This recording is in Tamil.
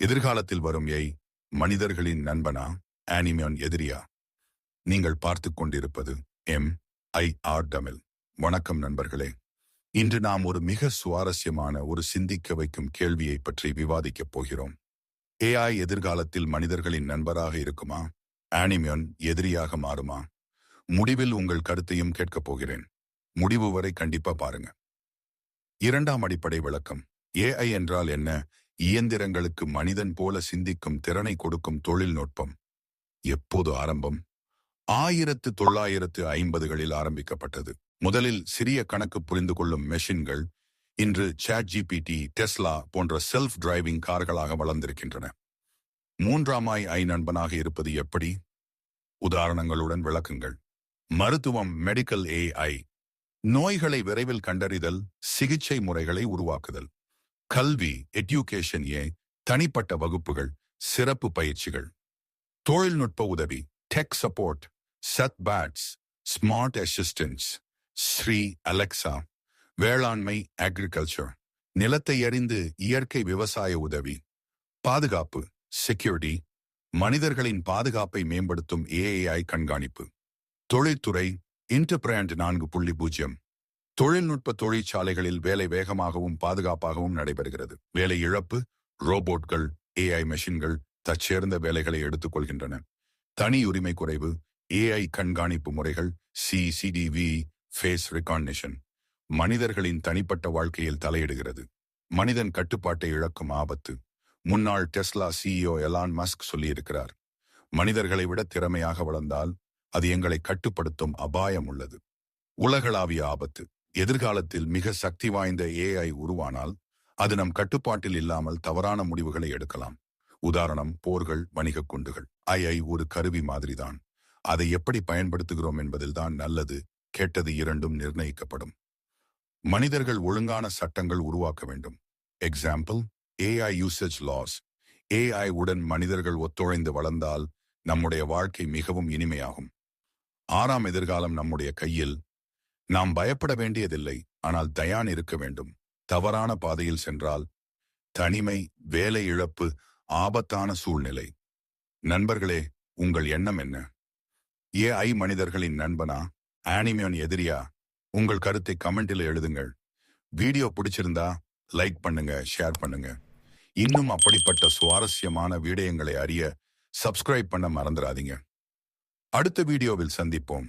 எதிர்காலத்தில் வரும் ஏய் மனிதர்களின் நண்பனா? ஆனிமியான் எதிரியா? நீங்கள் பார்த்துக் கொண்டிருப்பது எம் ஐ ஆர் தமிழ் வணக்கம் நண்பர்களே. இன்று நாம் ஒரு மிக சுவாரஸ்யமான ஒரு சிந்திக்க வைக்கும் கேள்வியை பற்றி விவாதிக்கப் போகிறோம். ஏஐ எதிர்காலத்தில் மனிதர்களின் நண்பராக இருக்குமா? ஆனிமியான் எதிரியாக மாறுமா? முடிவில் உங்கள் கருத்தையும் கேட்கப் போகிறேன். முடிவு வரை கண்டிப்பா பாருங்க. இரண்டாம் அடிப்படை விளக்கம். ஏஐ என்றால் என்ன? இயந்திரங்களுக்கு மனிதன் போல சிந்திக்கும் திறனை கொடுக்கும் தொழில்நுட்பம் எப்போது ஆரம்பம்? ஆயிரத்து தொள்ளாயிரத்து ஐம்பதுகளில் ஆரம்பிக்கப்பட்டது. முதலில் சிறிய கணக்கு புரிந்து கொள்ளும் மெஷின்கள் இன்று சாட் ஜிபிடி டெஸ்லா போன்ற செல்ஃப் டிரைவிங் கார்களாக வளர்ந்திருக்கின்றன. மூன்றாமாய் ஐ நண்பனாக இருப்பது எப்படி? உதாரணங்களுடன் விளக்குங்கள். மருத்துவம் மெடிக்கல் ஏஐ நோய்களை விரைவில் கண்டறிதல் சிகிச்சை முறைகளை உருவாக்குதல். கல்வி எட்யூகேஷன் ஏ தனிப்பட்ட வகுப்புகள் சிறப்பு பயிற்சிகள். தொழில்நுட்ப உதவி tech support chatbots smart assistants Siri Alexa. வேளாண்மை அக்ரிகல்ச்சர் நிலத்தை அறிந்து இயற்கை விவசாய உதவி. பாதுகாப்பு செக்யூரிட்டி மனிதர்களின் பாதுகாப்பை மேம்படுத்தும் ஏஐ கண்காணிப்பு. தொழில்துறை இன்டர்பிராண்ட் நான்கு புள்ளி பூஜ்ஜியம் தொழில்நுட்ப தொழிற்சாலைகளில் வேலை வேகமாகவும் பாதுகாப்பாகவும் நடைபெறுகிறது. வேலை இழப்பு ரோபோட்கள் ஏஐ மெஷின்கள் தற்சேர்ந்த வேலைகளை எடுத்துக்கொள்கின்றன தனி உரிமை குறைவு ஏஐ கண்காணிப்பு முறைகள் சிசிடிவி ஃபேஸ் ரெகாக்னிஷன் மனிதர்களின் தனிப்பட்ட வாழ்க்கையில் தலையிடுகிறது. மனிதன் கட்டுப்பாட்டை இழக்கும் ஆபத்து. முன்னாள் டெஸ்லா சிஇஓ எலான் மஸ்க் சொல்லியிருக்கிறார் மனிதர்களை விட திறமையாக வளர்ந்தால் அது எங்களை கட்டுப்படுத்தும் அபாயம் உள்ளது. உலகளாவிய ஆபத்து. எதிர்காலத்தில் மிக சக்தி வாய்ந்த ஏஐ உருவானால் அது நம் கட்டுப்பாட்டில் இல்லாமல் தவறான முடிவுகளை எடுக்கலாம். உதாரணம் போர்கள் வணிகக் குண்டுகள். ஐஐ ஒரு கருவி மாதிரிதான். அதை எப்படி பயன்படுத்துகிறோம் என்பதில்தான் நல்லது கெட்டது இரண்டும் நிர்ணயிக்கப்படும். மனிதர்கள் ஒழுங்கான சட்டங்கள் உருவாக்க வேண்டும். Example AI usage laws AI உடன் மனிதர்கள் ஒத்துழைந்து வளர்ந்தால் நம்முடைய வாழ்க்கை மிகவும் இனிமையாகும். ஆறாம் எதிர்காலம் நம்முடைய கையில் நாம் பயப்பட வேண்டியதில்லை ஆனால் தயான் இருக்க வேண்டும். தவறான பாதையில் சென்றால் தனிமை வேலை இழப்பு ஆபத்தான சூழ்நிலை. நண்பர்களே உங்கள் எண்ணம் என்ன? ஏ ஐ மனிதர்களின் நண்பனா? ஆனிமியோன் எதிரியா? உங்கள் கருத்தை கமெண்டில் எழுதுங்கள். வீடியோ பிடிச்சிருந்தா லைக் பண்ணுங்க ஷேர் பண்ணுங்க. இன்னும் அப்படிப்பட்ட சுவாரஸ்யமான வீடியோங்களை அறிய சப்ஸ்கிரைப் பண்ண மறந்துடாதீங்க. அடுத்த வீடியோவில் சந்திப்போம்.